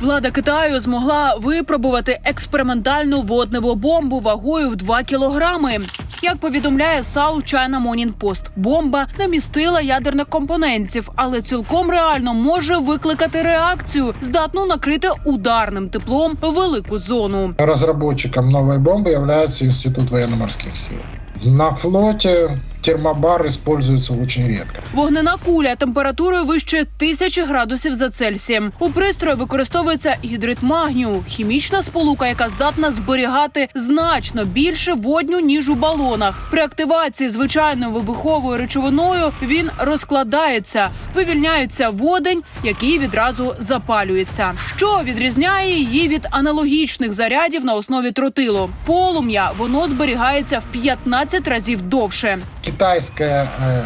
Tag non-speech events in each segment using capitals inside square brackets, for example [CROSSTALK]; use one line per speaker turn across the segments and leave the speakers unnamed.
Влада Китаю змогла випробувати експериментальну водневу бомбу вагою в 2 кілограми. Як повідомляє South China Morning Post, бомба не містила ядерних компонентів, але цілком реально може викликати реакцію, здатну накрити ударним теплом велику зону.
Разработчиком новой бомбы является Институт военно-морских сил. На флоте термобар используется очень редко.
Вогнена куля температурою вище тисячі градусів за Цельсієм. У пристрої використовується гідрид магнію, хімічна сполука, яка здатна зберігати значно більше водню ніж у балонах. При активації звичайною вибуховою речовиною він розкладається, вивільняється водень, який відразу запалюється. Що відрізняє її від аналогічних зарядів на основі тротилу? Полум'я воно зберігається в 15 разів довше.
Китайская э,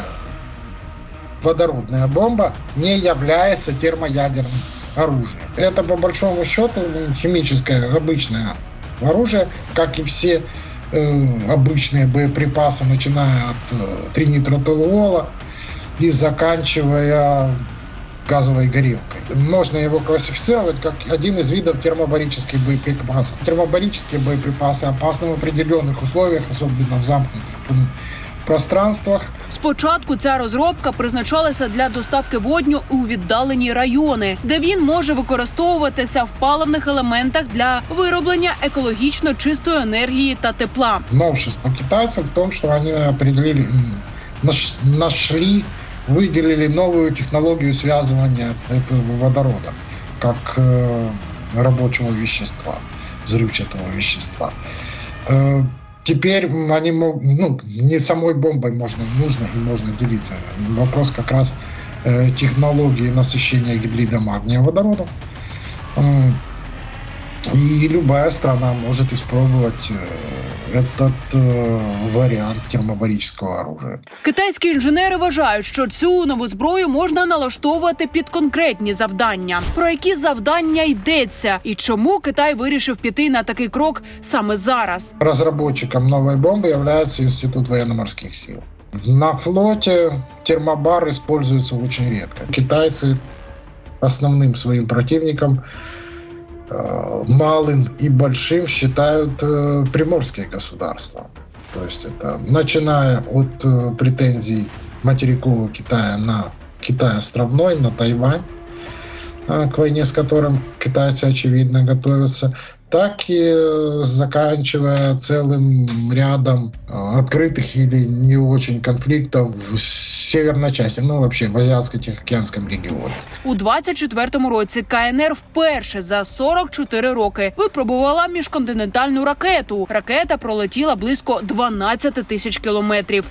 водородная бомба не является термоядерным оружием. Это по большому счету м, химическое обычное оружие, как и все э, обычные боеприпасы, начиная от э, тринитротолуола и заканчивая газовой горелкой. Можно его классифицировать как один из видов термобарических боеприпасов. Термобарические боеприпасы опасны в определенных условиях, особенно в замкнутых пространствах.
Спочатку ця розробка призначалася для доставки водню у віддалені райони, де він може використовуватися в паливних елементах для вироблення екологічно чистої енергії та тепла.
Новшество китайцев в том, что они определили, м, наш- нашли, выделили новую технологию связывания этого водорода как э, рабочего вещества, взрывчатого вещества. Теперь они могут, ну, не самой бомбой можно, нужно и можно делиться. Вопрос как раз э, технологии насыщения гидрида магния водородом. И любая страна может испробовать э, этот э, вариант термобарического оружия.
Китайські інженери вважають, що цю нову зброю можна налаштовувати під конкретні завдання. Про які завдання йдеться, і чому Китай вирішив піти на такий крок саме зараз?
Разработчиком новой бомбы является Институт военно-морских сил. На флоте термобар используется очень редко. Китайцы основным своим противником э, малым и большим считают э, приморские государства. То есть это начиная от э, претензий материкового Китая на Китай островной, на Тайвань, э, к войне с которым китайцы, очевидно, готовятся, так и э, заканчивая целым рядом э, открытых или не очень конфликтов в северной части, ну вообще в Азиатско-Тихоокеанском регионе.
У 24-му році КНР вперше за 44 роки випробувала міжконтинентальну ракету. Ракета пролетіла близько 12 тисяч кілометрів.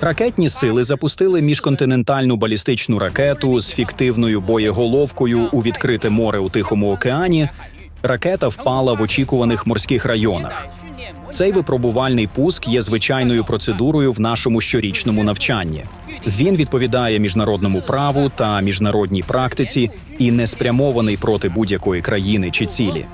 Ракетні сили запустили міжконтинентальну балістичну ракету з фіктивною боєголовкою у відкрите море у Тихому океані. Ракета впала в очікуваних морських районах. Цей випробувальний пуск є звичайною процедурою в нашому щорічному навчанні. Він відповідає міжнародному праву та міжнародній практиці і не спрямований проти будь-якої країни чи цілі.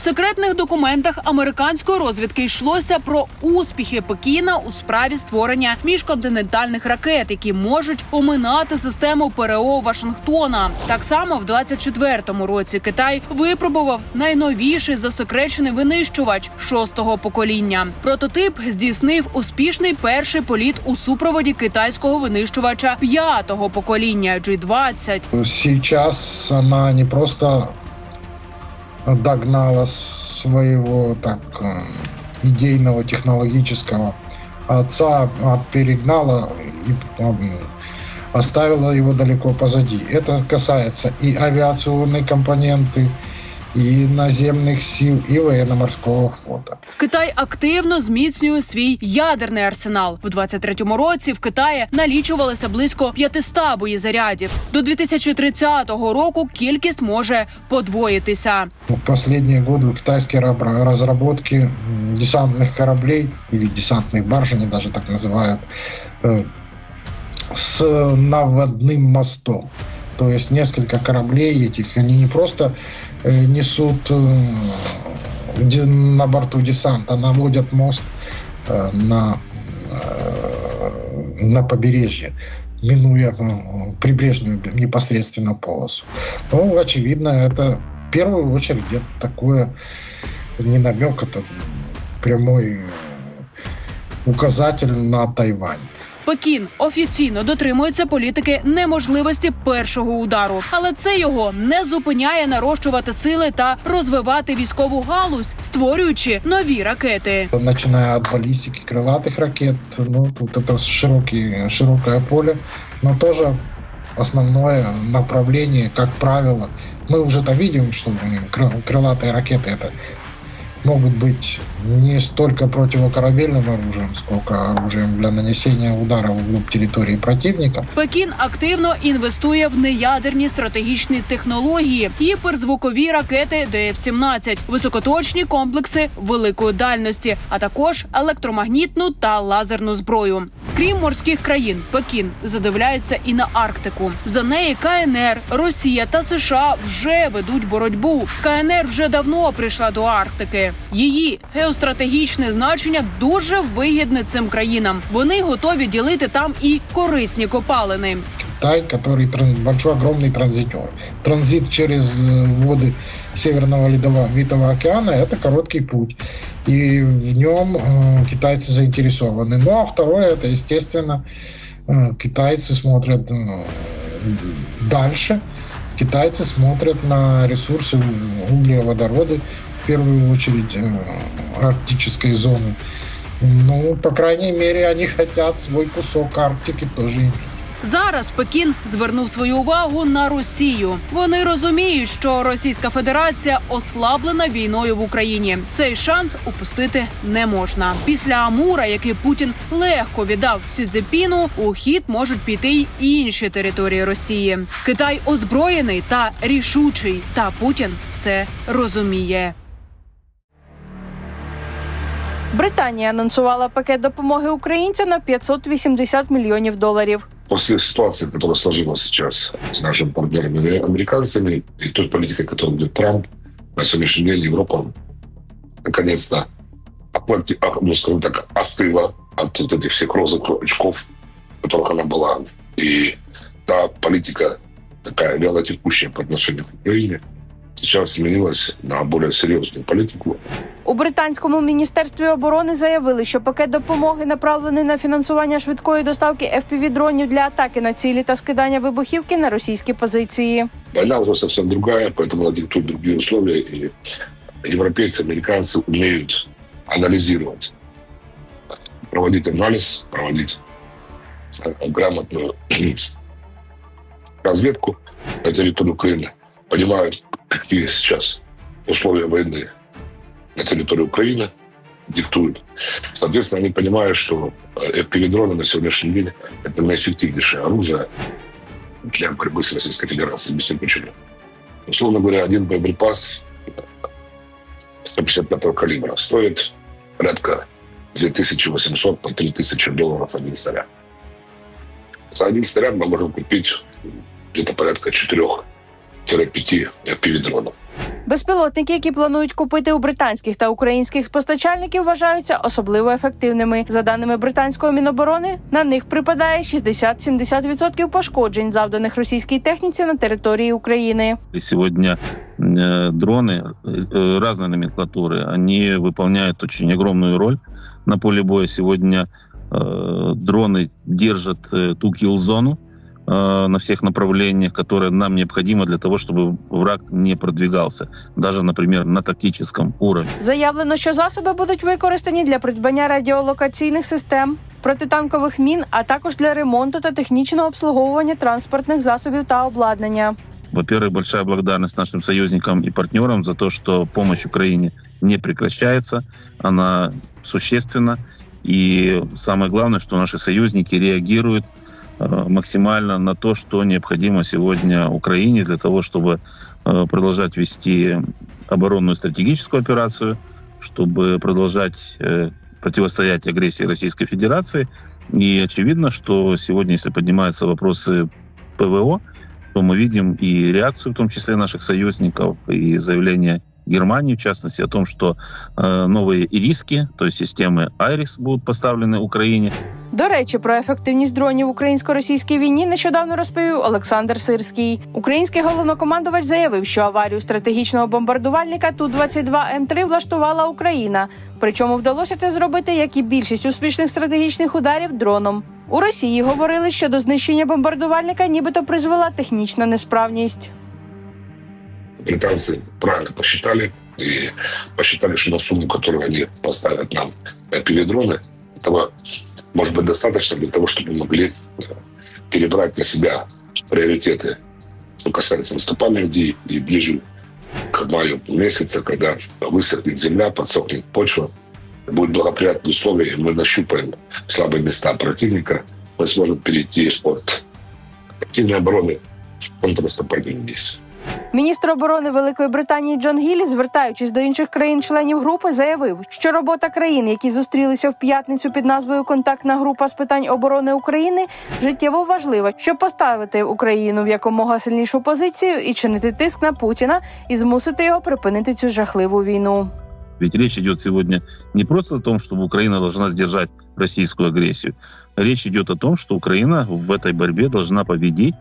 В секретних документах американської розвідки йшлося про успіхи Пекіна у справі створення міжконтинентальних ракет, які можуть оминати систему ПРО Вашингтона. Так само в 24-му році Китай випробував найновіший засекречений винищувач шостого покоління. Прототип здійснив успішний перший політ у супроводі китайського винищувача п'ятого покоління G-20.
Сейчас она не просто догнала своего так э, идейного технологического отца, а перегнала и оставила его далеко позади. Это касается и авиационной компоненты, и наземных сил, и военно-морского флота.
Китай активно зміцнює свій ядерний арсенал. У 23-му році в Китаї налічувалося близько 500 боєзарядів. До 2030 року кількість може подвоїтися.
В последние годы китайские раб- разработки м, десантных кораблей или десантных барж, они даже так называют, э, с наводным мостом. То есть несколько кораблей этих, они не просто э, несут э, на борту десанта, наводят мост э, на, на побережье. минуя прибрежную непосредственно полосу. Ну, очевидно, это в первую очередь это такое не намек, это прямой указатель на Тайвань.
Пекін офіційно дотримується політики неможливості першого удару, але це його не зупиняє нарощувати сили та розвивати військову галузь, створюючи нові ракети.
Начиная от баллистики крылатых ракет, ну, тут это широкий, широкое поле, но тоже основное направление, как правило, мы уже-то видим, что м, кры- крылатые ракеты это могут быть не столько противокорабельным оружием, сколько оружием для нанесения удара вглубь территории противника.
Пекін активно інвестує в неядерні стратегічні технології, гіперзвукові ракети ДФ-17, високоточні комплекси великої дальності, а також електромагнітну та лазерну зброю. Крім морських країн, Пекін задивляється і на Арктику. За неї КНР, Росія та США вже ведуть боротьбу. КНР вже давно прийшла до Арктики. Її геостратегічне значення дуже вигідне цим країнам. Вони готові ділити там і корисні копалини.
Китай, который большой, огромный транзитер. Транзит через э, воды Северного Ледовитого океана – это короткий путь. И в нем э, китайцы заинтересованы. Ну, а второе – это, естественно, э, китайцы смотрят дальше. Китайцы смотрят на ресурсы углеводороды, в первую очередь арктической зоны. Ну, по крайней мере, они хотят свой кусок Арктики тоже иметь.
Зараз Пекін звернув свою увагу на Росію. Вони розуміють, що Російська Федерація ослаблена війною в Україні. Цей шанс упустити не можна. Після Амура, який Путін легко віддав Сі Цзепіну, у хід можуть піти й інші території Росії. Китай озброєний та рішучий. Та Путін це розуміє.
Британія анонсувала пакет допомоги українцям на 580 мільйонів доларів.
после ситуации, которая сложилась сейчас с нашими партнерами американцами и той политикой, которую ведет Трамп, на сегодняшний день Европа наконец-то, отмальти- а, ну, скажем так, остыла от вот этих всех розовых очков, в которых она была. И та политика такая вялотекущая по отношению к Украине сейчас сменилась на более серьезную политику.
У британському міністерстві оборони заявили, що пакет допомоги направлений на фінансування швидкої доставки fpv дронів для атаки на цілі та скидання вибухівки на російські позиції.
Война уже совсем другая, поэтому она диктует другие условия. И европейцы, американцы умеют анализировать, проводить анализ, проводить э, грамотную [CLEARS THROAT] разведку на территории Украины, понимают, какие сейчас условия войны На территории Украины диктуют. Соответственно, они понимают, что э, FPV-дроны на сегодняшний день – это наэффективнейшее оружие для борьбы с Российской Федерацией. Объясню почему. Условно говоря, один боеприпас 155 калибра стоит порядка 2800 по 3000 долларов один снаряд. За один снаряд мы можем купить где-то порядка 4-5 FPV-дронов.
Безпілотники, які планують купити у британських та українських постачальників, вважаються особливо ефективними. За даними британської міноборони, на них припадає 60-70% пошкоджень, завданих російській техніці на території України.
И Сегодня э, дроны э, разной номенклатуры, они выполняют очень огромную роль на поле боя. Сегодня э, дроны держат э, ту килл-зону э, на всех направлениях, которая нам необходима для того, чтобы враг не продвигался, даже, например, на тактическом уровне.
Заявлено, що засоби будуть використані для придбання радіолокаційних систем, протитанкових мін, а також для ремонту та технічного обслуговування транспортних засобів та обладнання.
Во-первых, большая благодарность нашим союзникам и партнерам за то, что помощь Украине не прекращается, она существенна. И самое главное, что наши союзники реагируют э, максимально на то, что необходимо сегодня Украине для того, чтобы э, продолжать вести оборонную стратегическую операцию, чтобы продолжать э, противостоять агрессии Российской Федерации. И очевидно, что сегодня, если поднимаются вопросы ПВО, то мы видим и реакцию, в том числе наших союзников, и заявление Германии, в частности, о том, что э, новые ириски, то есть системы Айрис, будут поставлены Украине.
До речі, про ефективність дронів в українсько-російській війні нещодавно розповів Олександр Сирський. Український головнокомандувач заявив, що аварію стратегічного бомбардувальника ту 22 м 3 влаштувала Україна. Причому вдалося це зробити, як і більшість успішних стратегічних ударів дроном. У Росії говорили, що до знищення бомбардувальника нібито призвела технічна несправність.
Британцы правильно посчитали и посчитали, что на сумму, которую они поставят нам на пиледроны, этого может быть достаточно для того, чтобы мы могли э, перебрать на себя приоритеты, что касается наступальных дней и ближе к маю месяца, когда высохнет земля, подсохнет почва, будет благоприятные условия, мы нащупаем слабые места противника, мы сможем перейти от активной обороны в контрнаступательные действия.
Міністр оборони Великої Британії Джон Гіллі, звертаючись до інших країн-членів групи, заявив, що робота країн, які зустрілися в п'ятницю під назвою Контактна група з питань оборони України, життєво важлива, щоб поставити Україну в якомога сильнішу позицію і чинити тиск на Путіна і змусити його припинити цю жахливу війну.
Ведь речь идет сегодня не просто о том, чтобы Украина должна сдержать российскую агрессию. Речь идет о том, что Украина в этой борьбе должна победить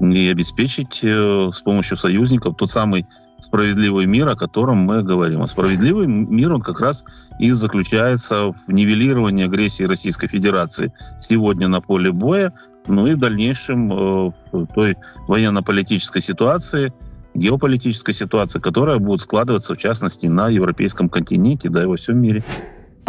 и обеспечить э, с помощью союзников тот самый справедливый мир, о котором мы говорим. А справедливый мир, он как раз и заключается в нивелировании агрессии Российской Федерации сегодня на поле боя, ну и в дальнейшем э, в той военно-политической ситуации, геополитической ситуации, которая будет складываться, в частности, на европейском континенте, да и во всем мире.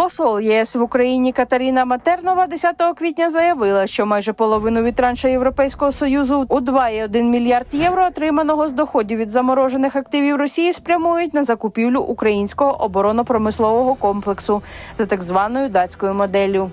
Посол ЄС в Україні Катерина Матернова 10 квітня заявила, що майже половину від транша Європейського союзу у 2,1 мільярд євро, отриманого з доходів від заморожених активів Росії, спрямують на закупівлю українського оборонно-промислового комплексу за так званою датською моделлю.